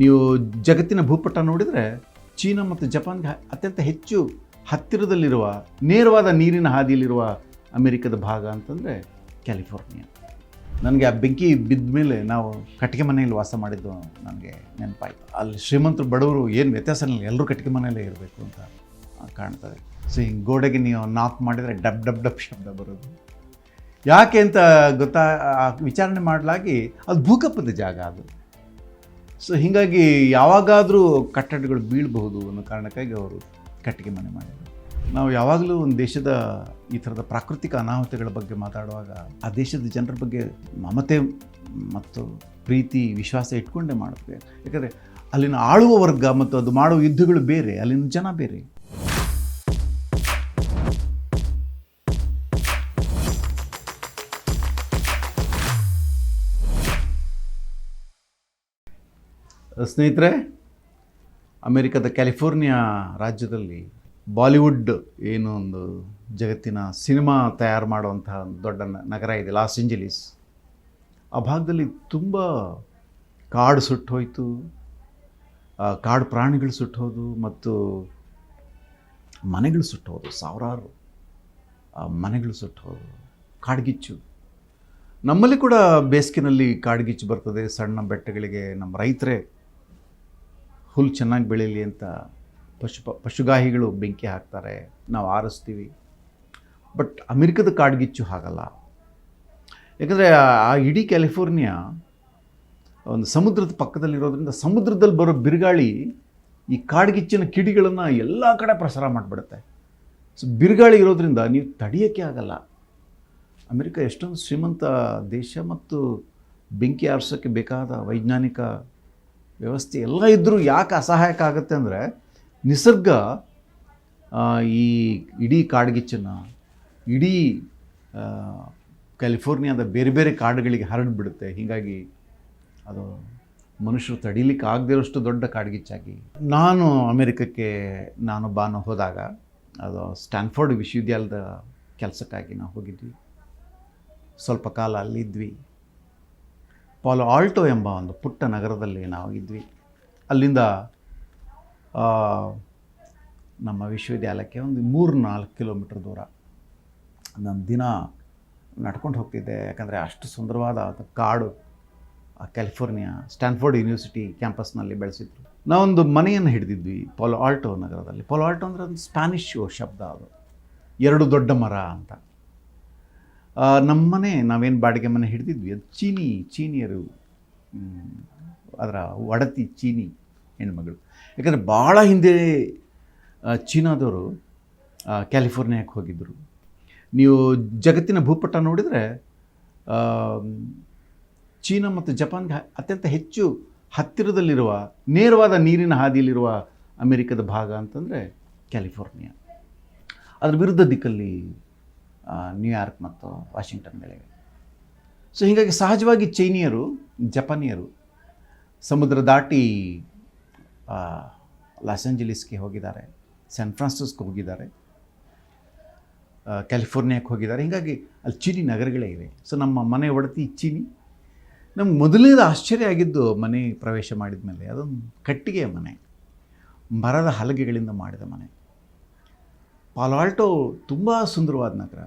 ನೀವು ಜಗತ್ತಿನ ಭೂಪಟ ನೋಡಿದರೆ ಚೀನಾ ಮತ್ತು ಜಪಾನ್ಗೆ ಅತ್ಯಂತ ಹೆಚ್ಚು ಹತ್ತಿರದಲ್ಲಿರುವ, ನೇರವಾದ ನೀರಿನ ಹಾದಿಯಲ್ಲಿರುವ ಅಮೆರಿಕದ ಭಾಗ ಅಂತಂದರೆ ಕ್ಯಾಲಿಫೋರ್ನಿಯಾ. ನನಗೆ ಆ ಬೆಂಕಿ ಬಿದ್ದ ಮೇಲೆ ನಾವು ಕಟ್ಟಿಗೆ ಮನೆಯಲ್ಲಿ ವಾಸ ಮಾಡಿದ್ದು ನನಗೆ ನೆನಪಾಯಿತು. ಅಲ್ಲಿ ಶ್ರೀಮಂತರು, ಬಡವರು ಏನು ವ್ಯತ್ಯಾಸ ಎಲ್ಲರೂ ಕಟ್ಟಿಗೆ ಮನೆಯಲ್ಲೇ ಇರಬೇಕು ಅಂತ ಕಾಣ್ತದೆ ಸೊ ಹಿಂಗೆ ಗೋಡೆಗೆ ನೀವು ನಾಕ್ ಮಾಡಿದರೆ ಡಬ್ ಡಬ್ ಡಬ್ ಶಬ್ದ ಬರೋದು. ಯಾಕೆ ಅಂತ ಗೊತ್ತಾ ವಿಚಾರಣೆ ಮಾಡಲಾಗಿ ಅದು ಭೂಕಂಪದ ಜಾಗ ಅದು. ಸೊ ಹೀಗಾಗಿ ಯಾವಾಗಾದರೂ ಕಟ್ಟಡಗಳು ಬೀಳಬಹುದು ಅನ್ನೋ ಕಾರಣಕ್ಕಾಗಿ ಅವರು ಕಟ್ಟಿಗೆ ಮನೆ ಮಾಡಿದರು. ನಾವು ಯಾವಾಗಲೂ ಒಂದು ದೇಶದ ಈ ಥರದ ಪ್ರಾಕೃತಿಕ ಅನಾಹುತಗಳ ಬಗ್ಗೆ ಮಾತಾಡುವಾಗ ಆ ದೇಶದ ಜನರ ಬಗ್ಗೆ ಮಮತೆ ಮತ್ತು ಪ್ರೀತಿ, ವಿಶ್ವಾಸ ಇಟ್ಕೊಂಡೇ ಮಾಡುತ್ತೆ. ಯಾಕಂದರೆ ಅಲ್ಲಿನ ಆಳುವ ವರ್ಗ ಮತ್ತು ಅದು ಮಾಡುವ ಯುದ್ಧಗಳು ಬೇರೆ, ಅಲ್ಲಿನ ಜನ ಬೇರೆ. ಸ್ನೇಹಿತರೆ, ಅಮೆರಿಕದ ಕ್ಯಾಲಿಫೋರ್ನಿಯಾ ರಾಜ್ಯದಲ್ಲಿ ಬಾಲಿವುಡ್ ಏನು ಒಂದು ಜಗತ್ತಿನ ಸಿನಿಮಾ ತಯಾರು ಮಾಡುವಂತಹ ದೊಡ್ಡ ನಗರ ಇದೆ, ಲಾಸ್ ಏಂಜಲೀಸ್. ಆ ಭಾಗದಲ್ಲಿ ತುಂಬ ಕಾಡು ಸುಟ್ಟೋಯ್ತು ಕಾಡು ಪ್ರಾಣಿಗಳು ಸುಟ್ಟೋದು ಮತ್ತು ಮನೆಗಳು ಸುಟ್ಟೋದು ಸಾವಿರಾರು ಮನೆಗಳು ಸುಟ್ಟೋದು ಕಾಡ್ಗಿಚ್ಚು. ನಮ್ಮಲ್ಲಿ ಕೂಡ ಬೇಸಿಗೆನಲ್ಲಿ ಕಾಡ್ಗಿಚ್ಚು ಬರ್ತದೆ, ಸಣ್ಣ ಬೆಟ್ಟಗಳಿಗೆ ನಮ್ಮ ರೈತರೇ ಹುಲ್ಲು ಚೆನ್ನಾಗಿ ಬೆಳೀಲಿ ಅಂತ ಪಶು ಪಶುಗಾಹಿಗಳು ಬೆಂಕಿ ಹಾಕ್ತಾರೆ, ನಾವು ಆರಿಸ್ತೀವಿ. ಬಟ್ ಅಮೆರಿಕದ ಕಾಡ್ಗಿಚ್ಚು ಹಾಗಲ್ಲ. ಯಾಕಂದರೆ ಆ ಇಡೀ ಕ್ಯಾಲಿಫೋರ್ನಿಯಾ ಒಂದು ಸಮುದ್ರದ ಪಕ್ಕದಲ್ಲಿರೋದ್ರಿಂದ ಸಮುದ್ರದಲ್ಲಿ ಬರೋ ಬಿರುಗಾಳಿ ಈ ಕಾಡ್ಗಿಚ್ಚಿನ ಕಿಡಿಗಳನ್ನು ಎಲ್ಲ ಕಡೆ ಪ್ರಸಾರ ಮಾಡಿಬಿಡುತ್ತೆ. ಸೊ ಬಿರುಗಾಳಿ ಇರೋದ್ರಿಂದ ನೀವು ತಡೆಯೋಕ್ಕೆ ಆಗಲ್ಲ. ಅಮೆರಿಕ ಎಷ್ಟೊಂದು ಶ್ರೀಮಂತ ದೇಶ ಮತ್ತು ಬೆಂಕಿ ಆರಿಸೋಕ್ಕೆ ಬೇಕಾದ ವೈಜ್ಞಾನಿಕ ವ್ಯವಸ್ಥೆ ಎಲ್ಲ ಇದ್ದರೂ ಯಾಕೆ ಅಸಹಾಯಕ ಆಗುತ್ತೆ ಅಂದರೆ ನಿಸರ್ಗ ಈ ಇಡೀ ಕಾಡ್ಗಿಚ್ಚನ್ನು, ಇಡೀ ಕ್ಯಾಲಿಫೋರ್ನಿಯಾದ ಬೇರೆ ಬೇರೆ ಕಾಡುಗಳಿಗೆ ಹರಡಿಬಿಡುತ್ತೆ. ಹೀಗಾಗಿ ಅದು ಮನುಷ್ಯರು ತಡೀಲಿಕ್ಕೆ ಆಗದಿರೋಷ್ಟು ದೊಡ್ಡ ಕಾಡ್ಗಿಚ್ಚಾಗಿ. ನಾನು ಅಮೆರಿಕಕ್ಕೆ ನಾನು ಬಾನು ಹೋದಾಗ, ಅದು ಸ್ಟ್ಯಾನ್ಫೋರ್ಡ್ ವಿಶ್ವವಿದ್ಯಾಲಯದ ಕೆಲಸಕ್ಕಾಗಿ ನಾವು ಹೋಗಿದ್ವಿ. ಸ್ವಲ್ಪ ಕಾಲ ಅಲ್ಲಿದ್ವಿ. ಪಾಲೋ ಆಲ್ಟೋ ಎಂಬ ಒಂದು ಪುಟ್ಟ ನಗರದಲ್ಲಿ ನಾವು ಇದ್ವಿ. ಅಲ್ಲಿಂದ ನಮ್ಮ ವಿಶ್ವವಿದ್ಯಾಲಯಕ್ಕೆ ಒಂದು ಮೂರು ನಾಲ್ಕು ಕಿಲೋಮೀಟ್ರ್ ದೂರ. ನಾನು ದಿನ ನಡ್ಕೊಂಡು ಹೋಗ್ತಿದ್ದೆ. ಯಾಕಂದರೆ ಅಷ್ಟು ಸುಂದರವಾದ ಕಾಡು ಕ್ಯಾಲಿಫೋರ್ನಿಯಾ ಸ್ಟ್ಯಾನ್ಫೋರ್ಡ್ ಯೂನಿವರ್ಸಿಟಿ ಕ್ಯಾಂಪಸ್ನಲ್ಲಿ ಬೆಳೆಸಿದ್ರು. ನಾವೊಂದು ಮನೆಯನ್ನು ಹಿಡಿದಿದ್ವಿ ಪೊಲೋ ಆಲ್ಟೋ ನಗರದಲ್ಲಿ. ಪೊಲೋ ಆಲ್ಟೋ ಅಂದರೆ ಒಂದು ಸ್ಪ್ಯಾನಿಷ್ ಶಬ್ದ ಅದು. ಎರಡು ದೊಡ್ಡ ಮರ ಅಂತ. ಆ, ನಮ್ಮ ಮನೆ ನಾವೇನು ಬಾಡಿಗೆ ಮನೆ ಹಿಡಿದಿದ್ವಿ ಅದು ಚೀನಿ ಚೀನಿಯರು ಅದರ ಒಡತಿ ಚೀನಿ ಹೆಣ್ಮಗಳು. ಯಾಕಂದರೆ ಭಾಳ ಹಿಂದೆ ಚೀನಾದವರು ಕ್ಯಾಲಿಫೋರ್ನಿಯಾಕ್ಕೆ ಹೋಗಿದ್ದರು ನೀವು ಜಗತ್ತಿನ ಭೂಪಟ ನೋಡಿದರೆ ಚೀನಾ ಮತ್ತು ಜಪಾನ್ಗೆ ಅತ್ಯಂತ ಹೆಚ್ಚು ಹತ್ತಿರದಲ್ಲಿರುವ ನೇರವಾದ ನೀರಿನ ಹಾದಿಯಲ್ಲಿರುವ ಅಮೆರಿಕದ ಭಾಗ ಅಂತಂದರೆ ಕ್ಯಾಲಿಫೋರ್ನಿಯಾ. ಅದರ ವಿರುದ್ಧ ದಿಕ್ಕಲ್ಲಿ ನ್ಯೂಯಾರ್ಕ್ ಮತ್ತು ವಾಷಿಂಗ್ಟನ್ಗಳಿವೆ ಸೊ ಹೀಗಾಗಿ ಸಹಜವಾಗಿ ಚೈನಿಯರು, ಜಪಾನಿಯರು ಸಮುದ್ರ ದಾಟಿ ಲಾಸ್ ಏಂಜಲೀಸ್ಗೆ ಹೋಗಿದ್ದಾರೆ, ಸ್ಯಾನ್ ಫ್ರಾನ್ಸಿಸ್ಕೋ ಹೋಗಿದ್ದಾರೆ ಕ್ಯಾಲಿಫೋರ್ನಿಯಾಕ್ಕೆ ಹೋಗಿದ್ದಾರೆ. ಹೀಗಾಗಿ ಅಲ್ಲಿ ಚೀನಿ ನಗರಗಳೇ ಇವೆ. ಸೊ ನಮ್ಮ ಮನೆ ಒಡತಿ ಚೀನಿ. ನಮ್ಗೆ ಮೊದಲನೇದು ಆಶ್ಚರ್ಯ ಆಗಿದ್ದು ಮನೆ ಪ್ರವೇಶ ಮಾಡಿದ ಮೇಲೆ ಅದೊಂದು ಕಟ್ಟಿಗೆಯ ಮನೆ, ಮರದ ಹಲಗೆಗಳಿಂದ ಮಾಡಿದ ಮನೆ. ಪಾಲಾಲ್ಟೋ ತುಂಬ ಸುಂದರವಾದ ನಗರ.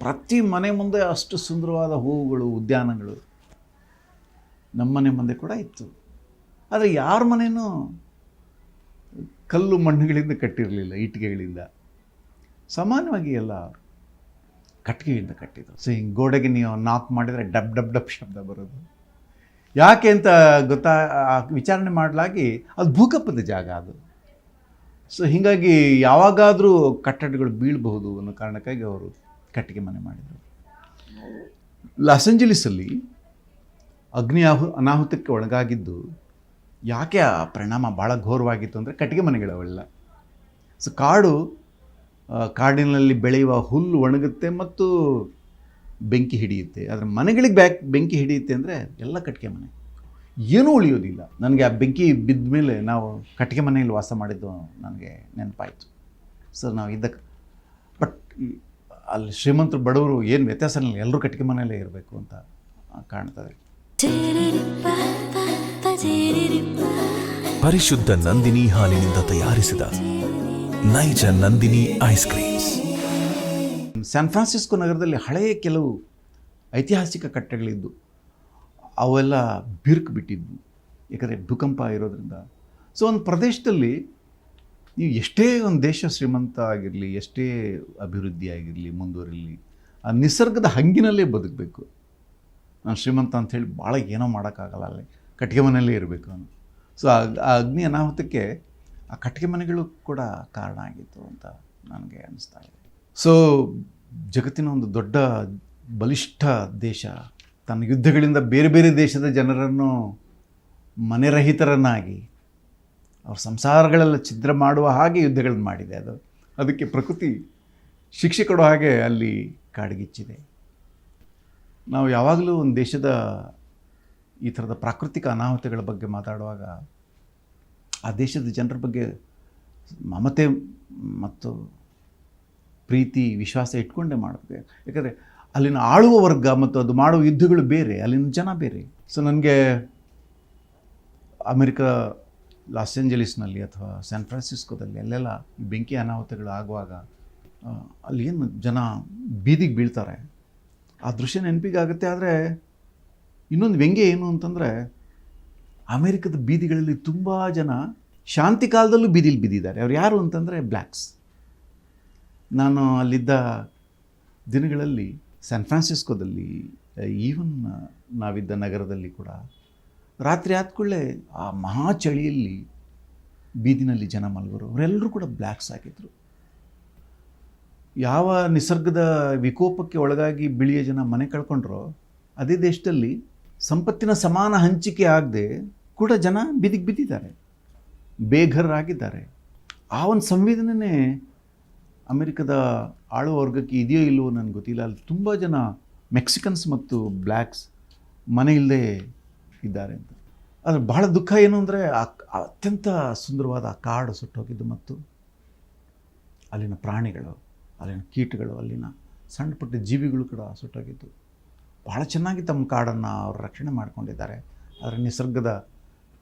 ಪ್ರತಿ ಮನೆ ಮುಂದೆ ಅಷ್ಟು ಸುಂದರವಾದ ಹೂವುಗಳು, ಉದ್ಯಾನಗಳು ನಮ್ಮನೆ ಮುಂದೆ ಕೂಡ ಇತ್ತು. ಆದರೆ ಯಾರ ಮನೆಯೂ ಕಲ್ಲು ಮಣ್ಣುಗಳಿಂದ ಕಟ್ಟಿರಲಿಲ್ಲ ಇಟ್ಟಿಗೆಗಳಿಂದ ಸಾಮಾನ್ಯವಾಗಿ ಎಲ್ಲ ಕಟ್ಟಿಗೆಯಿಂದ ಕಟ್ಟಿದ್ರು. ಸೊ ಹಿಂಗೆ ಗೋಡೆಗೆ ನೀವು ನಾಕ್ ಮಾಡಿದರೆ ಡಬ್ ಡಬ್ ಡಬ್ ಶಬ್ದ ಬರೋದು. ಯಾಕೆ ಅಂತ ಗೊತ್ತಾ ವಿಚಾರಣೆ ಮಾಡಲಾಗಿ ಅದು ಭೂಕಂಪದ ಜಾಗ ಅದು. ಸೊ ಹೀಗಾಗಿ ಯಾವಾಗಾದರೂ ಕಟ್ಟಡಗಳು ಬೀಳಬಹುದು ಅನ್ನೋ ಕಾರಣಕ್ಕಾಗಿ ಅವರು ಕಟ್ಟಿಗೆ ಮನೆ ಮಾಡಿದರು. ಲಾಸ್ ಏಂಜಲೀಸಲ್ಲಿ ಅಗ್ನಿ ಆಹು, ಅನಾಹುತಕ್ಕೆ ಒಳಗಾಗಿದ್ದು ಯಾಕೆ ಆ ಪರಿಣಾಮ ಭಾಳ ಘೋರವಾಗಿತ್ತು ಅಂದರೆ ಕಟ್ಟಿಗೆ ಮನೆಗಳವೆಲ್ಲ. ಸೊ ಕಾಡು ಕಾಡಿನಲ್ಲಿ ಬೆಳೆಯುವ ಹುಲ್ಲು ಒಣಗುತ್ತೆ ಮತ್ತು ಬೆಂಕಿ ಹಿಡಿಯುತ್ತೆ. ಆದರೆ ಮನೆಗಳಿಗೆ ಬ್ಯಾಕ್ ಬೆಂಕಿ ಹಿಡಿಯುತ್ತೆ ಅಂದರೆ ಎಲ್ಲ ಕಟ್ಟಿಗೆ ಮನೆ. ಏನೂ ಉಳಿಯೋದಿಲ್ಲ. ನನಗೆ ಆ ಬೆಂಕಿ ಬಿದ್ದ ಮೇಲೆ ನಾವು ಕಟ್ಟಿಗೆ ಮನೆಯಲ್ಲಿ ವಾಸ ಮಾಡಿದ್ದು ನನಗೆ ನೆನಪಾಯಿತು. ಸರ್ ನಾವು ಇದ್ದಕ್ಕೆ ಬಟ್ ಅಲ್ಲಿ ಶ್ರೀಮಂತರು ಬಡವರು ಏನು ವ್ಯತ್ಯಾಸ ಇಲ್ಲ ಎಲ್ಲರೂ ಕಟ್ಟಿಗೆ ಮನೆಯಲ್ಲೇ ಇರಬೇಕು ಅಂತ ಕಾಣ್ತದೆ ಪರಿಶುದ್ಧ ನಂದಿನಿ ಹಾಲಿನಿಂದ ತಯಾರಿಸಿದ ನೈಜ Nandini ice creams. San Francisco ನಗರದಲ್ಲಿ ಹಳೆಯ ಕೆಲವು ಐತಿಹಾಸಿಕ ಕಟ್ಟೆಗಳಿದ್ದು ಅವೆಲ್ಲ ಬಿರುಕು ಬಿಟ್ಟಿದ್ವು ಯಾಕಂದರೆ ಭೂಕಂಪ ಇರೋದ್ರಿಂದ. ಸೊ ಒಂದು ಪ್ರದೇಶದಲ್ಲಿ ನೀವು ಎಷ್ಟೇ ಒಂದು ದೇಶ ಶ್ರೀಮಂತ ಆಗಿರಲಿ, ಎಷ್ಟೇ ಅಭಿವೃದ್ಧಿ ಆಗಿರಲಿ, ಮುಂದುವರಿಲಿ, ಆ ನಿಸರ್ಗದ ಹಂಗಿನಲ್ಲೇ ಬದುಕಬೇಕು. ನಾನು ಶ್ರೀಮಂತ ಅಂಥೇಳಿ ಭಾಳ ಏನೋ ಮಾಡೋಕ್ಕಾಗಲ್ಲ, ಅಲ್ಲಿ ಕಟ್ಟಿಗೆ ಮನೆಯಲ್ಲೇ ಇರಬೇಕು ನಾನು. ಸೊ ಆ ಆ ಅಗ್ನಿ ಅನಾಹುತಕ್ಕೆ ಆ ಕಟ್ಟಿಗೆ ಮನೆಗಳು ಕೂಡ ಕಾರಣ ಆಗಿತ್ತು ಅಂತ ನನಗೆ ಅನಿಸ್ತಾ ಇದೆ. ಸೊ ಜಗತ್ತಿನ ಒಂದು ದೊಡ್ಡ, ಬಲಿಷ್ಠ ದೇಶ ತನ್ನ ಯುದ್ಧಗಳಿಂದ ಬೇರೆ ಬೇರೆ ದೇಶದ ಜನರನ್ನು ಮನೆರಹಿತರನ್ನಾಗಿ, ಅವ್ರ ಸಂಸಾರಗಳೆಲ್ಲ ಛಿದ್ರ ಮಾಡುವ ಹಾಗೆ ಯುದ್ಧಗಳನ್ನು ಮಾಡಿದೆ. ಅದು ಅದಕ್ಕೆ ಪ್ರಕೃತಿ ಶಿಕ್ಷೆ ಕೊಡೋ ಹಾಗೆ ಅಲ್ಲಿ ಕಾಡಗಿಚ್ಚಿದೆ. ನಾವು ಯಾವಾಗಲೂ ಒಂದು ದೇಶದ ಈ ಥರದ ಪ್ರಾಕೃತಿಕ ಅನಾಹುತಗಳ ಬಗ್ಗೆ ಮಾತಾಡುವಾಗ ಆ ದೇಶದ ಜನರ ಬಗ್ಗೆ ಮಮತೆ ಮತ್ತು ಪ್ರೀತಿ, ವಿಶ್ವಾಸ ಇಟ್ಕೊಂಡೇ ಮಾಡಬೇಕು. ಯಾಕಂದರೆ ಅಲ್ಲಿನ ಆಳುವ ವರ್ಗ ಮತ್ತು ಅದು ಮಾಡುವ ಯುದ್ಧಗಳು ಬೇರೆ, ಅಲ್ಲಿನ ಜನ ಬೇರೆ. ಸೊ ನನಗೆ ಅಮೆರಿಕ, ಲಾಸ್ ಏಂಜಲೀಸ್ನಲ್ಲಿ ಅಥವಾ ಸ್ಯಾನ್ ಫ್ರಾನ್ಸಿಸ್ಕೋದಲ್ಲಿ ಅಲ್ಲೆಲ್ಲ ಬೆಂಕಿ ಅನಾಹುತಗಳು ಆಗುವಾಗ ಅಲ್ಲಿ ಏನು ಜನ ಬೀದಿಗೆ ಬೀಳ್ತಾರೆ. ಆ ದೃಶ್ಯ ನೆನಪಿಗಾಗುತ್ತೆ, ಆದರೆ ಇನ್ನೊಂದು ವ್ಯಂಗ್ಯ ಏನು ಅಂತಂದರೆ, ಅಮೇರಿಕದ ಬೀದಿಗಳಲ್ಲಿ ತುಂಬ ಜನ ಶಾಂತಿ ಕಾಲದಲ್ಲೂ ಬೀದಿಲಿ ಬಿದ್ದಿದ್ದಾರೆ ಅವ್ರು ಯಾರು ಅಂತಂದರೆ ಬ್ಲ್ಯಾಕ್ಸ್. ನಾನು ಅಲ್ಲಿದ್ದ ದಿನಗಳಲ್ಲಿ ಸ್ಯಾನ್ ಫ್ರಾನ್ಸಿಸ್ಕೋದಲ್ಲಿ ಈವನ್ ನಾವಿದ್ದ ನಗರದಲ್ಲಿ ಕೂಡ ರಾತ್ರಿ ಆದ ಕೂಡಲೇ ಆ ಮಹಾ ಚಳಿಯಲ್ಲಿ ಬೀದಿನಲ್ಲಿ ಜನ ಮಲಗೋರು ಅವರೆಲ್ಲರೂ ಕೂಡ ಬ್ಲ್ಯಾಕ್ಸ್ ಆಗಿದ್ದರು ಯಾವ ನಿಸರ್ಗದ ವಿಕೋಪಕ್ಕೆ ಒಳಗಾಗಿ ಬಿಳಿಯ ಜನ ಮನೆ ಕಳ್ಕೊಂಡ್ರೋ, ಅದೇ ದೇಶದಲ್ಲಿ ಸಂಪತ್ತಿನ ಸಮಾನ ಹಂಚಿಕೆ ಆಗದೆ ಕೂಡ ಜನ ಬಿದಿಗೆ ಬಿದ್ದಿದ್ದಾರೆ. ಬೇಘರಾಗಿದ್ದಾರೆ ಆ ಒಂದು ಸಂವೇದನೆ ಅಮೆರಿಕದ ಆಳುವ ವರ್ಗಕ್ಕೆ ಇದೆಯೋ ಇಲ್ಲವೋ ನನಗೆ ಗೊತ್ತಿಲ್ಲ. ಅಲ್ಲಿ ತುಂಬ ಜನ ಮೆಕ್ಸಿಕನ್ಸ್ ಮತ್ತು ಬ್ಲ್ಯಾಕ್ಸ್ ಮನೆ ಇಲ್ಲದೆ ಇದ್ದಾರೆ ಅಂತ. ಆದರೆ ಬಹಳ ದುಃಖ ಏನು ಅಂದರೆ ಆ ಅತ್ಯಂತ ಸುಂದರವಾದ ಆ ಕಾಡು ಸುಟ್ಟೋಗಿದ್ದು ಮತ್ತು ಅಲ್ಲಿನ ಪ್ರಾಣಿಗಳು, ಅಲ್ಲಿನ ಕೀಟಗಳು, ಅಲ್ಲಿನ ಸಣ್ಣ ಪುಟ್ಟ ಜೀವಿಗಳು ಕೂಡ ಸುಟ್ಟೋಗಿದ್ದು. ಭಾಳ ಚೆನ್ನಾಗಿ ತಮ್ಮ ಕಾಡನ್ನು ಅವರು ರಕ್ಷಣೆ ಮಾಡಿಕೊಂಡಿದ್ದಾರೆ. ಆದರೆ ನಿಸರ್ಗದ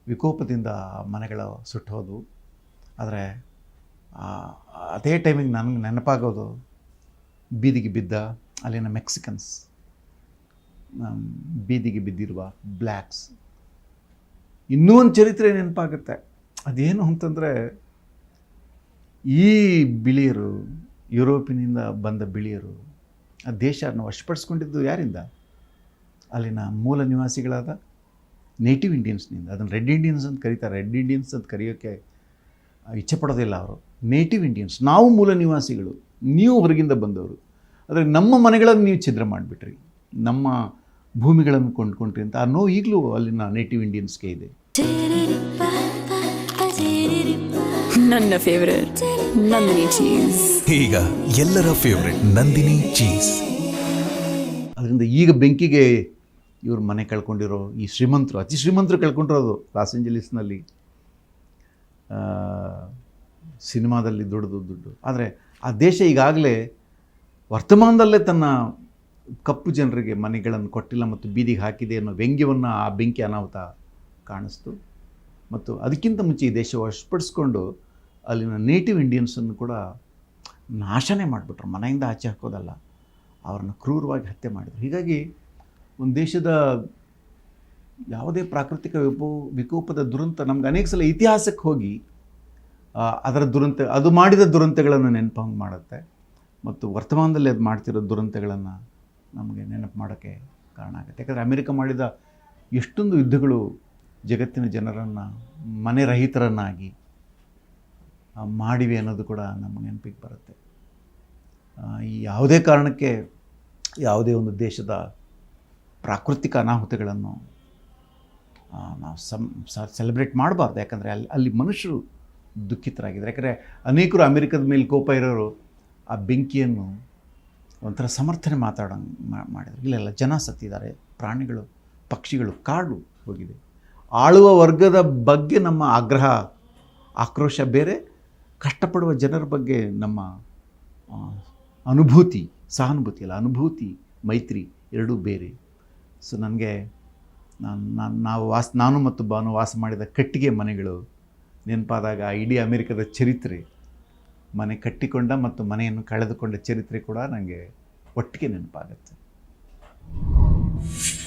ವಿಕೋಪದಿಂದ ಮನೆಗಳು ಸುಟ್ಟೋದು. ಆದರೆ ಅದೇ ಟೈಮಿಗೆ ನನಗೆ ನೆನಪಾಗೋದು ಬೀದಿಗೆ ಬಿದ್ದ ಅಲ್ಲಿನ ಮೆಕ್ಸಿಕನ್ಸ್. ಬೀದಿಗೆ ಬಿದ್ದಿರುವ ಬ್ಲ್ಯಾಕ್ಸ್. ಇನ್ನೂ ಒಂದು ಚರಿತ್ರೆ ನೆನಪಾಗುತ್ತೆ. ಅದೇನು ಅಂತಂದರೆ ಈ ಬಿಳಿಯರು, ಯುರೋಪಿನಿಂದ ಬಂದ ಬಿಳಿಯರು, ಆ ದೇಶವನ್ನು ವಶಪಡಿಸ್ಕೊಂಡಿದ್ದು ಯಾರಿಂದ? ಅಲ್ಲಿನ ಮೂಲ ನಿವಾಸಿಗಳಾದ ನೇಟಿವ್ ಇಂಡಿಯನ್ಸ್ನಿಂದ. ಅದನ್ನು ರೆಡ್ ಇಂಡಿಯನ್ಸ್ ಅಂತ ಕರೀತಾರೆ. ರೆಡ್ ಇಂಡಿಯನ್ಸ್ ಅಂತ ಕರೆಯೋಕ್ಕೆ ಇಚ್ಛೆ ಪಡೋದಿಲ್ಲ ಅವರು. ನೇಟಿವ್ ಇಂಡಿಯನ್ಸ್ ನಾವು ಮೂಲ ನಿವಾಸಿಗಳು ನೀವು ಹೊರಗಿಂದ ಬಂದವರು. ಆದರೆ ನಮ್ಮ ಮನೆಗಳನ್ನು ನೀವು ಛಿದ್ರ ಮಾಡಿಬಿಟ್ರಿ. ನಮ್ಮ ಭೂಮಿಗಳನ್ನು ಕೊಂಡ್ಕೊಂಡ್ರಿ ಅಂತ ಆ ನೋವು ಈಗಲೂ ಅಲ್ಲಿನ ನೇಟಿವ್ ಇಂಡಿಯನ್ಸ್ಗೆ ಇದೆ. ನನ್ನ ಫೇವರೇಟ್ ನಂದಿನಿ ಚೀಸ್ ಈಗ ಎಲ್ಲರ ಫೇವರೆಟ್ ನಂದಿನಿ ಚೀಸ್ ಅದರಿಂದ ಈಗ ಬೆಂಕಿಗೆ ಇವ್ರ ಮನೆ ಕಳ್ಕೊಂಡಿರೋ ಈ ಶ್ರೀಮಂತರು ಅತಿ ಶ್ರೀಮಂತರು ಕಳ್ಕೊಂಡಿರೋದು ಲಾಸ್ ಏಂಜಲೀಸ್ನಲ್ಲಿ ಆ, ಸಿನಿಮಾದಲ್ಲಿ ದುಡ್ದು ದುಡ್ಡು. ಆದರೆ ಆ ದೇಶ ಈಗಾಗಲೇ ವರ್ತಮಾನದಲ್ಲೇ ತನ್ನ ಕಪ್ಪು ಜನರಿಗೆ ಮನೆಗಳನ್ನು ಕೊಟ್ಟಿಲ್ಲ ಮತ್ತು ಬೀದಿಗೆ ಹಾಕಿದೆ ಅನ್ನೋ ವ್ಯಂಗ್ಯವನ್ನು ಆ ಬೆಂಕಿ ಅನಾಹುತ ಕಾಣಿಸ್ತು. ಮತ್ತು ಅದಕ್ಕಿಂತ ಮುಂಚೆ ಈ ದೇಶ ವಶಪಡಿಸ್ಕೊಂಡು ಅಲ್ಲಿನ ನೇಟಿವ್ ಇಂಡಿಯನ್ಸನ್ನು ಕೂಡ ನಾಶನೇ ಮಾಡಿಬಿಟ್ರು. ಮನೆಯಿಂದ ಆಚೆ ಹಾಕೋದಲ್ಲ, ಅವ್ರನ್ನ ಕ್ರೂರವಾಗಿ ಹತ್ಯೆ ಮಾಡಿದರು. ಹೀಗಾಗಿ ಒಂದು ದೇಶದ ಯಾವುದೇ ಪ್ರಾಕೃತಿಕ ವಿಪೋ ವಿಕೋಪದ ದುರಂತ ನಮ್ಗೆ ಅನೇಕ ಸಲ ಇತಿಹಾಸಕ್ಕೆ ಹೋಗಿ ಅದರ ದುರಂತ, ಅದು ಮಾಡಿದ ದುರಂತಗಳನ್ನು ನೆನಪಂಗೆ ಮಾಡುತ್ತೆ. ಮತ್ತು ವರ್ತಮಾನದಲ್ಲಿ ಅದು ಮಾಡ್ತಿರೋ ದುರಂತಗಳನ್ನು ನಮಗೆ ನೆನಪು ಮಾಡೋಕ್ಕೆ ಕಾರಣ ಆಗುತ್ತೆ. ಯಾಕಂದರೆ ಅಮೆರಿಕ ಮಾಡಿದ ಎಷ್ಟೊಂದು ಯುದ್ಧಗಳು ಜಗತ್ತಿನ ಜನರನ್ನು, ಮನೆ ರಹಿತರನ್ನಾಗಿ ಮಾಡಿವೆ ಅನ್ನೋದು ಕೂಡ ನಮ್ಮ ನೆನಪಿಗೆ ಬರುತ್ತೆ. ಈ ಯಾವುದೇ ಕಾರಣಕ್ಕೆ ಯಾವುದೇ ಒಂದು ದೇಶದ ಪ್ರಾಕೃತಿಕ ಅನಾಹುತಗಳನ್ನು ನಾವು ಸಮ್ ಸೆಲೆಬ್ರೇಟ್ ಮಾಡಬಾರ್ದು. ಯಾಕಂದರೆ ಅಲ್ಲಿ ಅಲ್ಲಿ ಮನುಷ್ಯರು ದುಃಖಿತರಾಗಿದ್ದಾರೆ. ಯಾಕಂದರೆ ಅನೇಕರು ಅಮೆರಿಕದ ಮೇಲೆ ಕೋಪ ಇರೋರು ಆ ಬೆಂಕಿಯನ್ನು ಒಂಥರ ಸಮರ್ಥನೆ ಮಾತಾಡೋಂಗೆ ಮಾಡಿದ್ರು. ಇಲ್ಲ ಇಲ್ಲ, ಜನ ಸತ್ತಿದ್ದಾರೆ. ಪ್ರಾಣಿಗಳು, ಪಕ್ಷಿಗಳು ಕಾಡು ಹೋಗಿದೆ. ಆಳುವ ವರ್ಗದ ಬಗ್ಗೆ ನಮ್ಮ ಆಗ್ರಹ, ಆಕ್ರೋಶ ಬೇರೆ. ಕಷ್ಟಪಡುವ ಜನರ ಬಗ್ಗೆ ನಮ್ಮ ಅನುಭೂತಿ, ಸಹಾನುಭೂತಿ ಅಲ್ಲ, ಅನುಭೂತಿ, ಮೈತ್ರಿ ಎರಡೂ ಬೇರೆ. ಸೊ, ನನಗೆ ನಾನು ನಾನು, ನಾವು ವಾಸ, ನಾನು ಮತ್ತು ಬಾನು ವಾಸ ಮಾಡಿದ ಕಟ್ಟಿಗೆ ಮನೆಗಳು ನೆನಪಾದಾಗ ಇಡೀ ಅಮೆರಿಕದ ಚರಿತ್ರೆ, ಮನೆ ಕಟ್ಟಿಕೊಂಡ ಮತ್ತು ಮನೆಯನ್ನು ಕಳೆದುಕೊಂಡ ಚರಿತ್ರೆ ಕೂಡ ನನಗೆ ಒಟ್ಟಿಗೆ ನೆನಪಾಗುತ್ತೆ.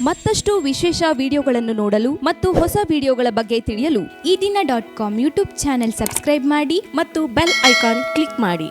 ಮತ್ತಷ್ಟು ವಿಶೇಷ ವಿಡಿಯೋಗಳನ್ನು ನೋಡಲು ಮತ್ತು ಹೊಸ ವಿಡಿಯೋಗಳ ಬಗ್ಗೆ ತಿಳಿಯಲು ಈ ದಿನ dot com YouTube channel subscribe ಮಾಡಿ ಮತ್ತು ಬೆಲ್ ಐಕಾನ್ ಕ್ಲಿಕ್ ಮಾಡಿ.